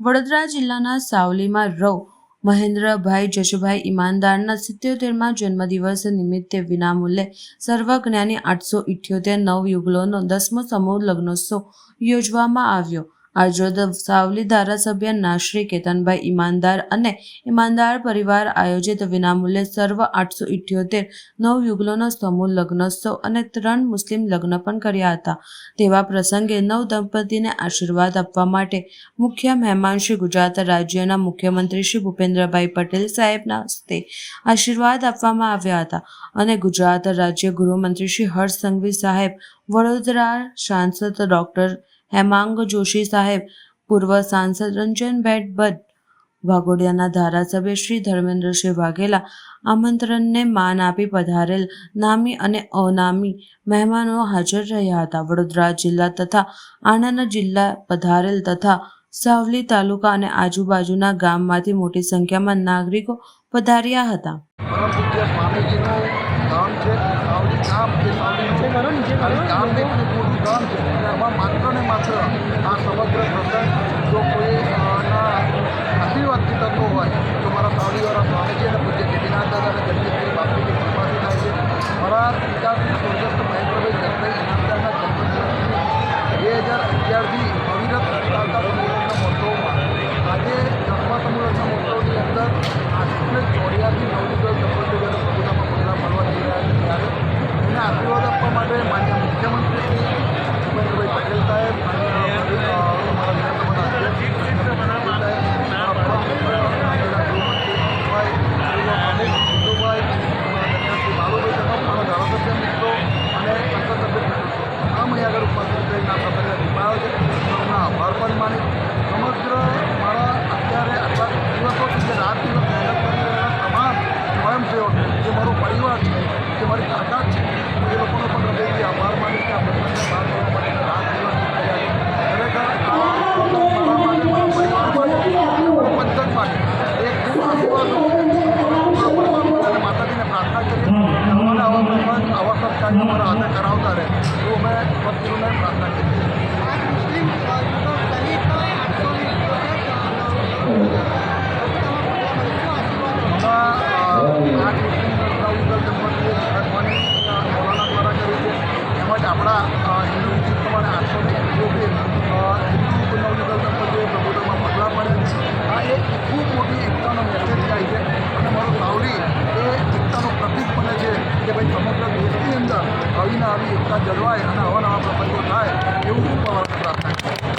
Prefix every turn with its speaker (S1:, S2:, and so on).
S1: વડોદરા જિલ્લાના સાવલીમાં રવ મહેન્દ્રભાઈ જશુભાઈ ઈમાનદારના સિત્યોતેરમાં જન્મદિવસ નિમિત્તે વિનામૂલ્યે સર્વજ્ઞાની આઠસો ઇઠ્યોતેર નવયુગલોનો દસમો સમૂહ લગ્નોત્સવ યોજવામાં આવ્યો. આજરોજ સાવલી ધારાસભ્ય નાશ્રી કેતનભાઈ ઈમાનદાર અને ઈમાનદાર પરિવાર આયોજિત વિનામૂલ્યે સર્વ આઠસો ઇઠ્યોતેર નવયુગલોનો સમૂહ લગ્નોત્સવ અને ત્રણ મુસ્લિમ લગ્ન પણ કર્યા હતા. તેવા પ્રસંગે નવ દંપતીને આશીર્વાદ આપવા માટે મુખ્ય મહેમાન શ્રી ગુજરાત રાજ્યના મુખ્યમંત્રી શ્રી ભૂપેન્દ્રભાઈ પટેલ સાહેબના હસ્તે આશીર્વાદ આપવામાં આવ્યા હતા અને ગુજરાત રાજ્ય ગૃહમંત્રી શ્રી હર્ષ સંઘવી સાહેબ વડોદરા સાંસદ ડોક્ટર હેમાંગ જોશી સાહેબ, પૂર્વ સાંસદ રંજન ભેટ ભટ્ટ વાઘોડિયાના ધારાસભ્ય શ્રી ધર્મેન્દ્રસિંહ વાઘેલા આમંત્રણને માન આપી પધારેલ નામી અને અનામી મહેમાનો હાજર રહ્યા હતા. વડોદરા જિલ્લા તથા આણંદ જિલ્લા પધારેલ તથા સાવલી તાલુકા અને આજુબાજુના ગામમાંથી મોટી સંખ્યામાં નાગરિકો પધાર્યા હતા.
S2: ಕಾಂಬೇಕು ಕೂಡಿದ ನಮ್ಮ ಮಕ್ಕಳೇ ಮಾತ್ರ કરાવતા રહે. એવું અમે સદગુરુને પ્રાર્થના કરીએ આવી એકતા જળવાય અને અવારનવા પ્રસંગો થાય એવું હું ભગવાનને